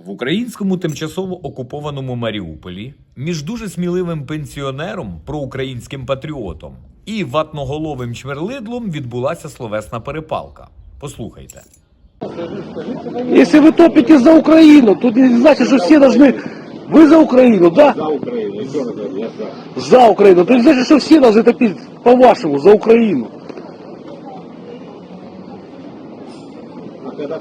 В українському тимчасово окупованому Маріуполі між дуже сміливим пенсіонером, проукраїнським патріотом і ватноголовим чверлидлом відбулася словесна перепалка. Послухайте. Если вы топите за Украину, то не значит, что все должны... Вы за Украину, да? За Украину, еще раз говорю, я за. За Украину. То не значит, что все должны топить по-вашему за Украину. А когда,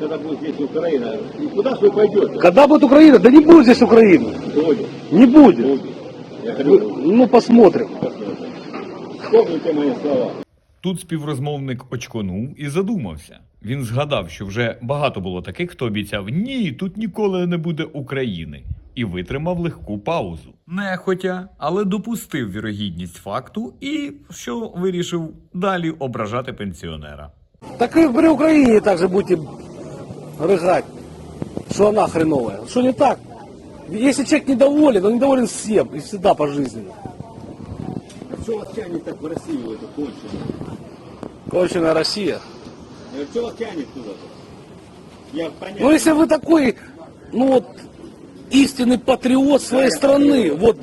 когда будет здесь Украина, и куда же вы пойдете? Когда будет Украина? Да не будет здесь Украины. Будет, Не будет. будет. Я Вы- говорю, Ну, посмотрим. вспомните мои слова. Тут співрозмовник очконув і задумався. Він згадав, що вже багато було таких, хто обіцяв ні, тут ніколи не буде України, і витримав легку паузу. Нехотя, але допустив вірогідність факту і що вирішив далі ображати пенсіонера. Так и при Украине также будете рыгать, что она хреновая. Что не так? Если человек недоволен, он недоволен всем и всегда пожизненно. А что вас тянет так в Россию, в эту конченую? Конченая Россия. Я говорю, Что вас тянет туда-то? Я понятно. Ну, если вы такой, ну вот, истинный патриот своей страны, вот,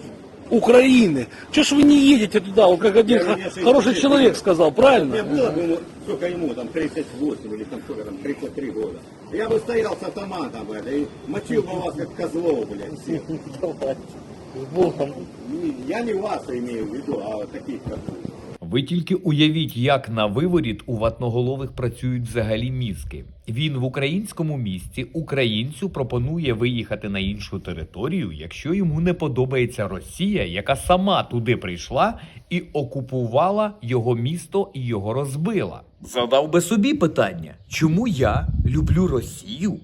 Украины, что ж вы не едете туда, вот как один Я- хороший человек сказал, правильно? Мне было бы, ну, сколько ему, там, 38 или там, сколько там, 33 года. Я бы стоял с автоматом, блядь, и мочил бы вас, как козлов, блядь, всех. Не- Я не вас имею в виду, а вот таких, как вы. Ви тільки уявіть, як на виворіт у ватноголових працюють взагалі мізки. Він в українському місті українцю пропонує виїхати на іншу територію, якщо йому не подобається Росія, яка сама туди прийшла і окупувала його місто і його розбила. Задав би собі питання, чому я люблю Росію,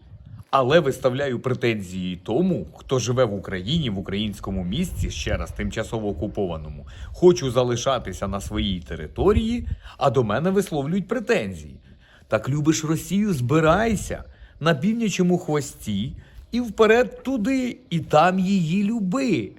але виставляю претензії тому, хто живе в Україні, в українському місті, ще раз тимчасово окупованому, хочу залишатися на своїй території, а до мене висловлюють претензії. Так любиш Росію, збирайся на північому хвості і вперед туди, і там її люби.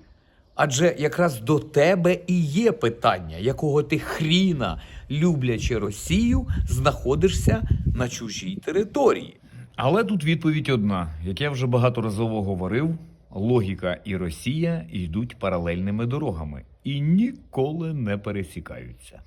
Адже якраз до тебе і є питання, якого ти хріна, люблячи Росію, знаходишся на чужій території. Але тут відповідь одна: як я вже багаторазово говорив, логіка і Росія йдуть паралельними дорогами і ніколи не пересікаються.